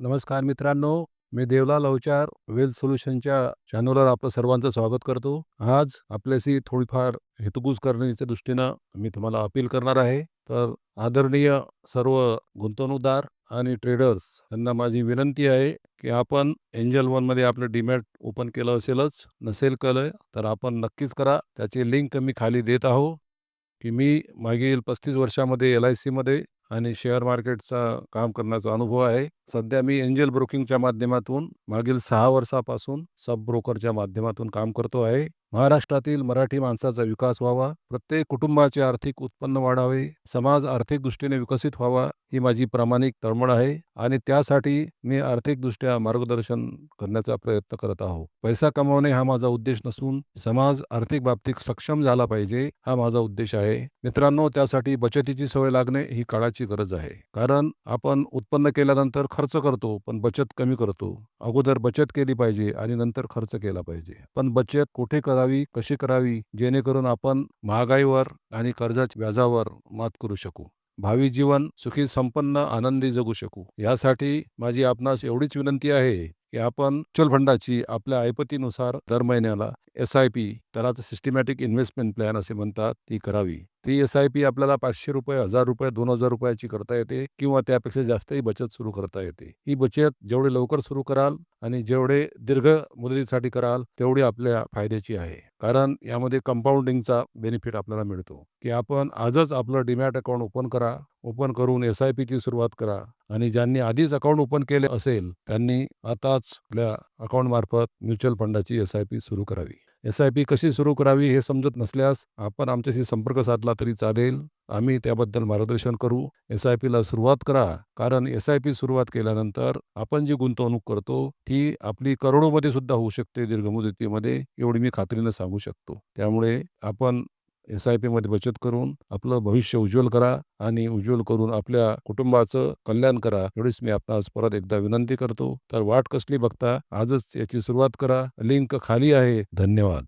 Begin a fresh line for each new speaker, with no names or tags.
नमस्कार मित्रांनो मी देवलाल लवचार वेल्थ सोल्युशनच्या चॅनलवर आपलं सर्वांचं स्वागत करतो. आज आपल्याशी थोडीफार हितगुज करण्याच्या दृष्टीनं मी तुम्हाला अपील करणार आहे. तर आदरणीय सर्व गुंतवणूकदार आणि ट्रेडर्स यांना माझी विनंती आहे की आपण एंजल वनमध्ये आपलं डीमॅट ओपन केलं असेलच नसेल केलं तर आपण नक्कीच करा. त्याची लिंक मी खाली देत आहो की मी मागील पस्तीस वर्षामध्ये एल आय सीमध्ये आणि शेअर मार्केटचा काम करण्याचा अनुभव आहे. सध्या मी एंजल ब्रोकिंगच्या माध्यमातून मागील सहा वर्षापासून सब ब्रोकरच्या माध्यमातून काम करतो आहे. महाराष्ट्रातील मराठी माणसाचा विकास व्हावा प्रत्येक कुटुंबाचे आर्थिक उत्पन्न वाढावे समाज आर्थिक दृष्टीने विकसित व्हावा ही माझी प्रामाणिक तळमळ आहे आणि त्यासाठी मी आर्थिकदृष्ट्या मार्गदर्शन करण्याचा प्रयत्न करत आहो. पैसा कमावणे हा माझा उद्देश नसून समाज आर्थिक बाबतीत सक्षम झाला पाहिजे हा माझा उद्देश आहे. मित्रांनो त्यासाठी बचतीची सवय लागणे ही काळाची गरज आहे. कारण आपण उत्पन्न केल्यानंतर खर्च करतो पण बचत कमी करतो. अगोदर बचत केली पाहिजे आणि नंतर खर्च केला पाहिजे. पण बचत कुठे करावी कशी करावी? जेणेकरून आपण महागाईवर आणि कर्जाच्या व्याजावर मात करू शकू. भावी जीवन सुखी संपन्न आनंदी जगू शकू. यासाठी माझी आपणास एवढीच विनंती आहे की आपण म्युच्युअल फंडाची आपल्या ऐपतीनुसार दर महिन्याला एस आय पी त्याला सिस्टमॅटिक इन्व्हेस्टमेंट प्लॅन असे म्हणतात ती करावी. ती एस आय पी आपल्याला पाचशे रुपये हजार रुपये दोन हजार रुपयाची करता येते किंवा त्यापेक्षा जास्तही बचत सुरू करता येते. ही बचत जेवढे लवकर सुरू कराल आणि जेवढे दीर्घ मुदतीसाठी कराल तेवढी आपल्या फायद्याची आहे. कारण यामध्ये कंपाऊंडिंगचा बेनिफिट आपल्याला मिळतो. की आपण आजच आपलं डिमॅट अकाउंट ओपन करा ओपन करून एस आय पीची सुरुवात करा आणि ज्यांनी आधीच अकाउंट ओपन केले असेल त्यांनी आताच आपल्या अकाउंट मार्फत म्युच्युअल फंडाची एस आय पी सुरू करावी. एस आय पी कशी सुरू करावी हे समजत नसल्यास आपण आमच्याशी संपर्क साधला तरी चालेल. आम्ही त्याबद्दल मार्गदर्शन करू. एस आय पीला सुरुवात करा. कारण एस आय पी सुरुवात केल्यानंतर आपण जी गुंतवणूक करतो ती आपली करोडोमध्ये सुद्धा होऊ शकते दीर्घ मुदतीमध्ये एवढी मी खात्रीनं सांगू शकतो. त्यामुळे आपण एस आय पीमध्ये बचत करून आपलं भविष्य उज्ज्वल करा आणि उज्ज्वल करून आपल्या कुटुंबाचं कल्याण करा एवढीच मी आपणास परत एकदा विनंती करतो. तर वाट कसली बघता आजच याची सुरुवात करा. लिंक खाली आहे. धन्यवाद.